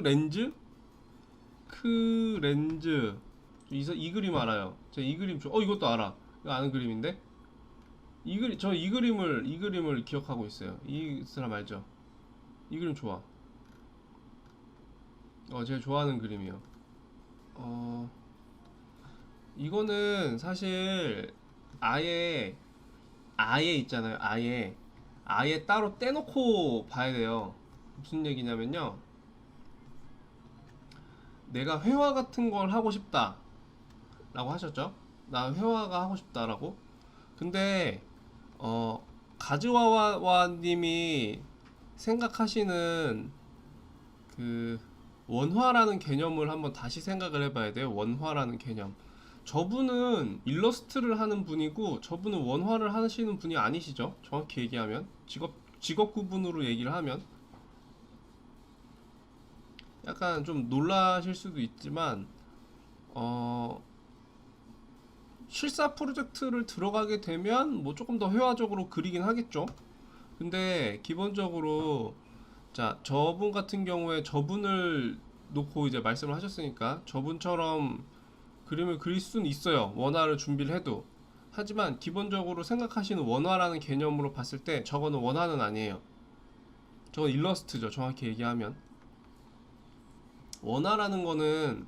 렌즈? 크 렌즈 이, 사- 이 그림 알아요. 제가 이 그림 좋- 어 이것도 알아. 이거 아는 그림인데 이 그림 저 이 그림을 이 그림을 기억하고 있어요. 이 사람 알죠? 이 그림 좋아. 어 제가 좋아하는 그림이요. 어 이거는 사실 아예 아예 있잖아요. 아예 아예 따로 떼놓고 봐야 돼요. 무슨 얘기냐면요. 내가 회화 같은 걸 하고 싶다 라고 하셨죠? 나 회화가 하고 싶다라고? 근데 어 가즈와와 님이 생각하시는 그 원화라는 개념을 한번 다시 생각을 해봐야 돼요. 원화라는 개념. 저분은 일러스트를 하는 분이고 저분은 원화를 하시는 분이 아니시죠? 정확히 얘기하면. 직업 직업 구분으로 얘기를 하면 약간 좀 놀라실 수도 있지만 어 실사 프로젝트를 들어가게 되면 뭐 조금 더 회화적으로 그리긴 하겠죠. 근데 기본적으로 자 저분 같은 경우에 저분을 놓고 이제 말씀을 하셨으니까 저분처럼 그림을 그릴 수는 있어요. 원화를 준비를 해도. 하지만 기본적으로 생각하시는 원화라는 개념으로 봤을 때 저거는 원화는 아니에요. 저건 일러스트죠. 정확히 얘기하면. 원화라는 거는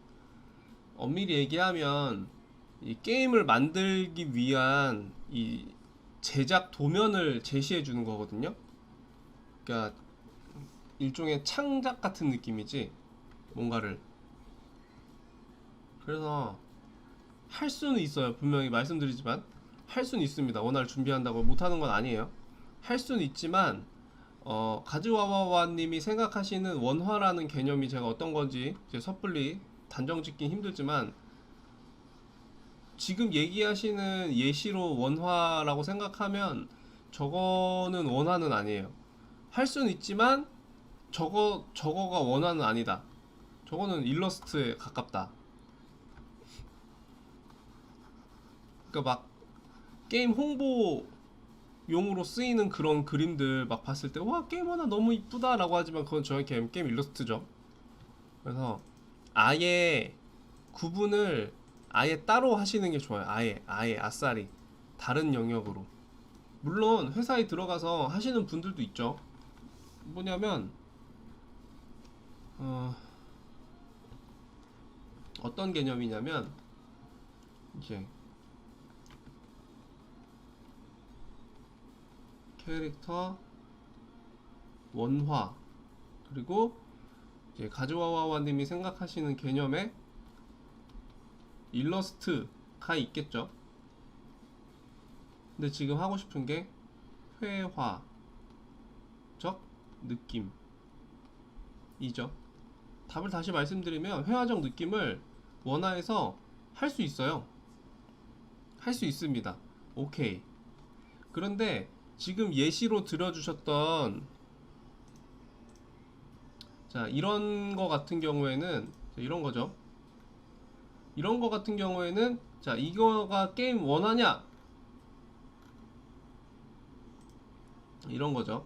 엄밀히 얘기하면 이 게임을 만들기 위한 이 제작 도면을 제시해 주는 거거든요. 그러니까 일종의 창작 같은 느낌이지 뭔가를 그래서 할 수는 있어요. 분명히 말씀드리지만 할 수는 있습니다. 원화를 준비한다고 못하는 건 아니에요. 할 수는 있지만 어, 가즈와와와님이 생각하시는 원화라는 개념이 제가 어떤 건지 이제 섣불리 단정 짓긴 힘들지만 지금 얘기하시는 예시로 원화라고 생각하면 저거는 원화는 아니에요. 할 수는 있지만 저거 저거가 원화는 아니다. 저거는 일러스트에 가깝다. 그러니까 막 게임 홍보 용으로 쓰이는 그런 그림들 막 봤을 때 와 게임 하나 너무 이쁘다 라고 하지만 그건 저희 게임 게임 일러스트죠. 그래서 아예 구분을 아예 따로 하시는 게 좋아요. 아예 아예 아싸리 다른 영역으로. 물론 회사에 들어가서 하시는 분들도 있죠. 뭐냐면 어, 어떤 개념이냐면 이제 캐릭터 원화 그리고 이제 가즈와와와님이 생각하시는 개념의 일러스트가 있겠죠. 근데 지금 하고 싶은 게 회화적 느낌이죠. 답을 다시 말씀드리면 회화적 느낌을 원화에서 할 수 있어요. 할 수 있습니다. 오케이. 그런데 지금 예시로 들어주셨던 자 이런 거 같은 경우에는 자, 이런 거죠. 이런 거 같은 경우에는 자 이거가 게임 원하냐 이런 거죠.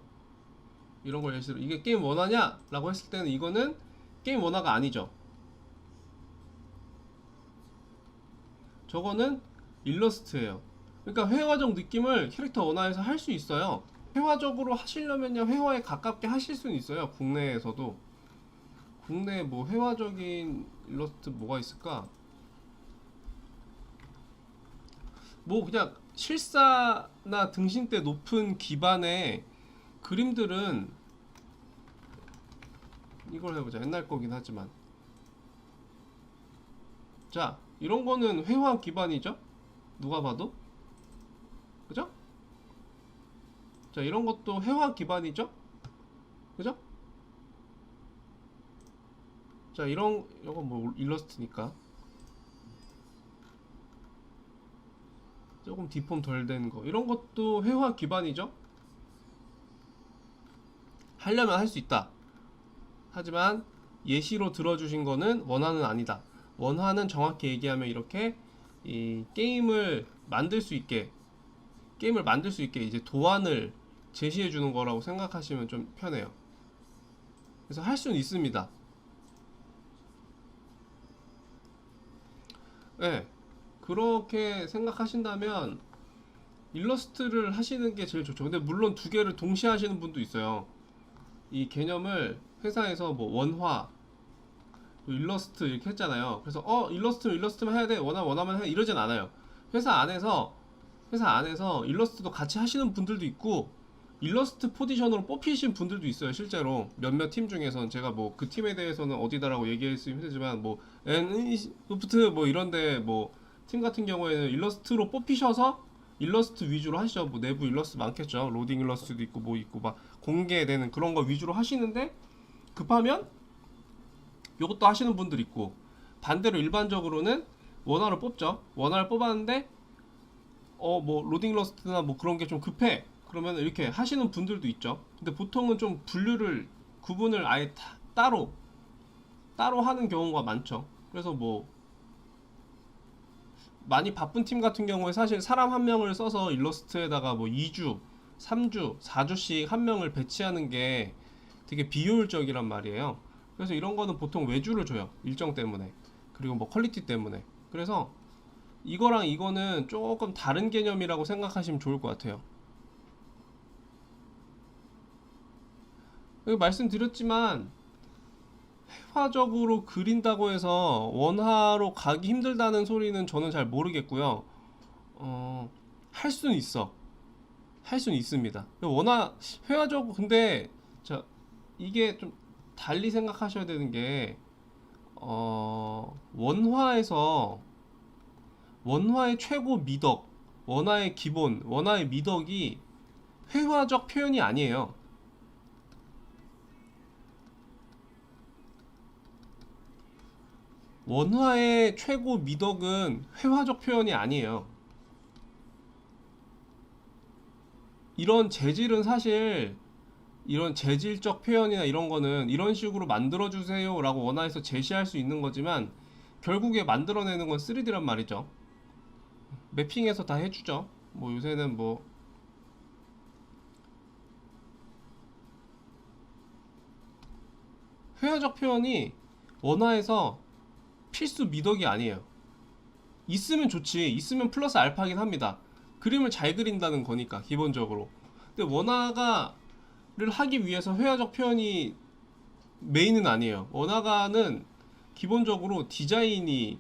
이런 걸 예시로 이게 게임 원하냐 라고 했을 때는 이거는 게임 원화가 아니죠. 저거는 일러스트예요. 그러니까 회화적 느낌을 캐릭터 원화에서 할 수 있어요. 회화적으로 하시려면요 회화에 가깝게 하실 수는 있어요. 국내에서도 국내 뭐 회화적인 일러스트 뭐가 있을까? 뭐 그냥 실사나 등신대 높은 기반의 그림들은 이걸 해보자. 옛날 거긴 하지만 자 이런 거는 회화 기반이죠. 누가 봐도 자 이런 것도 회화 기반이죠? 그죠? 자 이런 이건 뭐 일러스트니까 조금 디폼 덜 된 거 이런 것도 회화 기반이죠? 하려면 할 수 있다. 하지만 예시로 들어주신 거는 원화는 아니다. 원화는 정확히 얘기하면 이렇게 이 게임을 만들 수 있게 게임을 만들 수 있게 이제 도안을 제시해 주는 거라고 생각하시면 좀 편해요. 그래서 할 수는 있습니다. 네, 그렇게 생각하신다면 일러스트를 하시는 게 제일 좋죠. 근데 물론 두 개를 동시에 하시는 분도 있어요. 이 개념을 회사에서 뭐 원화, 일러스트 이렇게 했잖아요. 그래서 어 일러스트면 일러스트만 해야 돼 원화 원화만 해 이러진 않아요. 회사 안에서 회사 안에서 일러스트도 같이 하시는 분들도 있고 일러스트 포지션으로 뽑히신 분들도 있어요. 실제로 몇몇 팀 중에서는 제가 뭐 그 팀에 대해서는 어디다라고 얘기할 수 힘들지만 뭐 엔소프트 뭐 이런데 뭐 팀 같은 경우에는 일러스트로 뽑히셔서 일러스트 위주로 하시죠. 뭐 내부 일러스트 많겠죠. 로딩 일러스트도 있고 뭐 있고 막 공개되는 그런 거 위주로 하시는데 급하면 요것도 하시는 분들 있고 반대로 일반적으로는 원화를 뽑죠. 원화를 뽑았는데 어 뭐 로딩 일러스트나 뭐 그런 게 좀 급해. 그러면 이렇게 하시는 분들도 있죠. 근데 보통은 좀 분류를 구분을 아예 타- 따로 따로 하는 경우가 많죠. 그래서 뭐 많이 바쁜 팀 같은 경우에 사실 사람 한 명을 써서 일러스트에다가 뭐 2주, 3주, 4주씩 한 명을 배치하는 게 되게 비효율적이란 말이에요. 그래서 이런 거는 보통 외주를 줘요. 일정 때문에. 그리고 뭐 퀄리티 때문에. 그래서 이거랑 이거는 조금 다른 개념이라고 생각하시면 좋을 것 같아요. 여기 말씀드렸지만 회화적으로 그린다고 해서 원화로 가기 힘들다는 소리는 저는 잘 모르겠고요. 어, 할 수는 있어. 할 수는 있습니다. 원화 회화적 근데 자 이게 좀 달리 생각하셔야 되는 게 어, 원화에서 원화의 최고 미덕, 원화의 기본, 원화의 미덕이 회화적 표현이 아니에요. 원화의 최고 미덕은 회화적 표현이 아니에요. 이런 재질은 사실 이런 재질적 표현이나 이런 거는 이런 식으로 만들어 주세요라고 원화에서 제시할 수 있는 거지만 결국에 만들어내는 건 3D란 말이죠. 매핑해서 다 해주죠. 뭐 요새는 뭐 회화적 표현이 원화에서 필수 미덕이 아니에요. 있으면 좋지. 있으면 플러스 알파긴 합니다. 그림을 잘 그린다는 거니까 기본적으로. 근데 원화가를 하기 위해서 회화적 표현이 메인은 아니에요. 원화가는 기본적으로 디자인이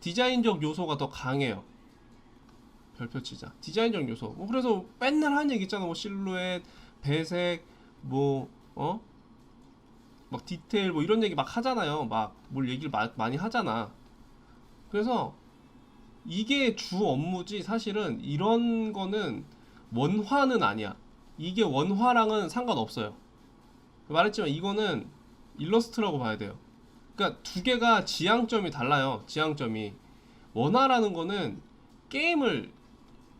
디자인적 요소가 더 강해요. 별표 치자. 디자인적 요소. 뭐 그래서 맨날 하는 얘기 있잖아. 뭐 실루엣, 배색, 뭐 어? 막 디테일 뭐 이런 얘기 막 하잖아요. 막 뭘 얘기를 마- 많이 하잖아. 그래서 이게 주 업무지 사실은 이런 거는 원화는 아니야. 이게 원화랑은 상관없어요. 말했지만 이거는 일러스트라고 봐야 돼요. 그러니까 두 개가 지향점이 달라요. 지향점이 원화라는 거는 게임을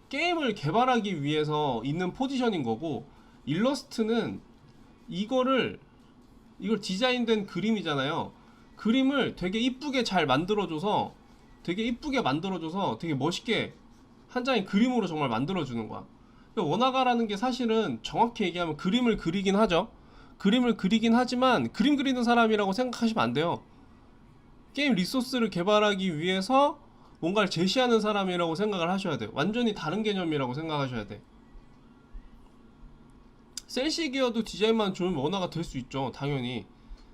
게임을 개발하기 위해서 있는 포지션인 거고 일러스트는 이거를 이걸 디자인된 그림이잖아요. 그림을 되게 이쁘게 잘 만들어줘서 되게 이쁘게 만들어줘서 되게 멋있게 한 장의 그림으로 정말 만들어주는 거야. 그러니까 원화가라는 게 사실은 정확히 얘기하면 그림을 그리긴 하죠. 그림을 그리긴 하지만 그림 그리는 사람이라고 생각하시면 안 돼요. 게임 리소스를 개발하기 위해서 뭔가를 제시하는 사람이라고 생각을 하셔야 돼요. 완전히 다른 개념이라고 생각하셔야 돼. 셀시 기어도 디자인만 좋으면 원화가 될 수 있죠. 당연히.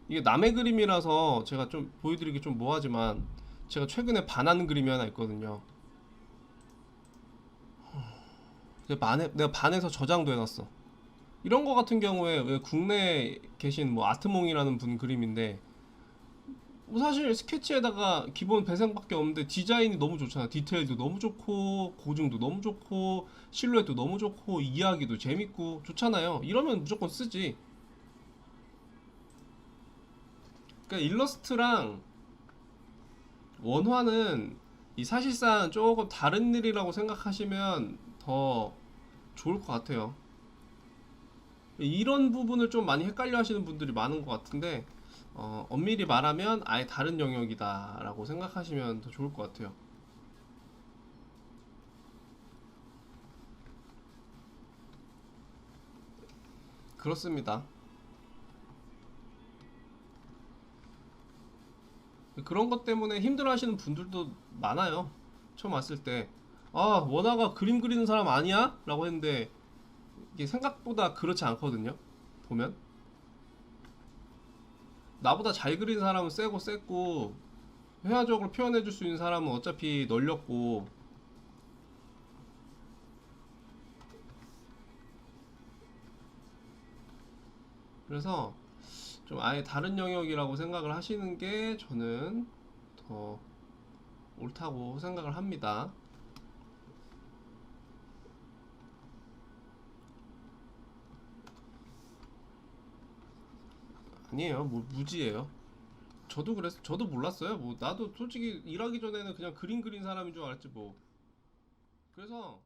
이게 남의 그림이라서 제가 좀 보여드리기 좀 뭐하지만 제가 최근에 반하는 그림이 하나 있거든요. 반해, 내가 반해서 저장도 해놨어. 이런 거 같은 경우에 왜 국내에 계신 뭐 아트몽이라는 분 그림인데 뭐 사실 스케치에다가 기본 배색밖에 없는데 디자인이 너무 좋잖아. 디테일도 너무 좋고 고증도 너무 좋고 실루엣도 너무 좋고 이야기도 재밌고 좋잖아요. 이러면 무조건 쓰지. 그러니까 일러스트랑 원화는 이 사실상 조금 다른 일이라고 생각하시면 더 좋을 것 같아요. 이런 부분을 좀 많이 헷갈려 하시는 분들이 많은 것 같은데 어, 엄밀히 말하면 아예 다른 영역이다라고 생각하시면 더 좋을 것 같아요. 그렇습니다. 그런 것 때문에 힘들어 하시는 분들도 많아요. 처음 왔을 때. 아, 원아가 그림 그리는 사람 아니야? 라고 했는데, 이게 생각보다 그렇지 않거든요. 보면. 나보다 잘 그리는 사람은 세고 셌고, 회화적으로 표현해줄 수 있는 사람은 어차피 널렸고, 그래서 좀 아예 다른 영역이라고 생각을 하시는 게 저는 더 옳다고 생각을 합니다. 아니에요. 뭐 무지예요. 저도 그랬 저도 몰랐어요. 뭐 나도 솔직히 일하기 전에는 그냥 그림 그린 사람인 줄 알았지 뭐. 그래서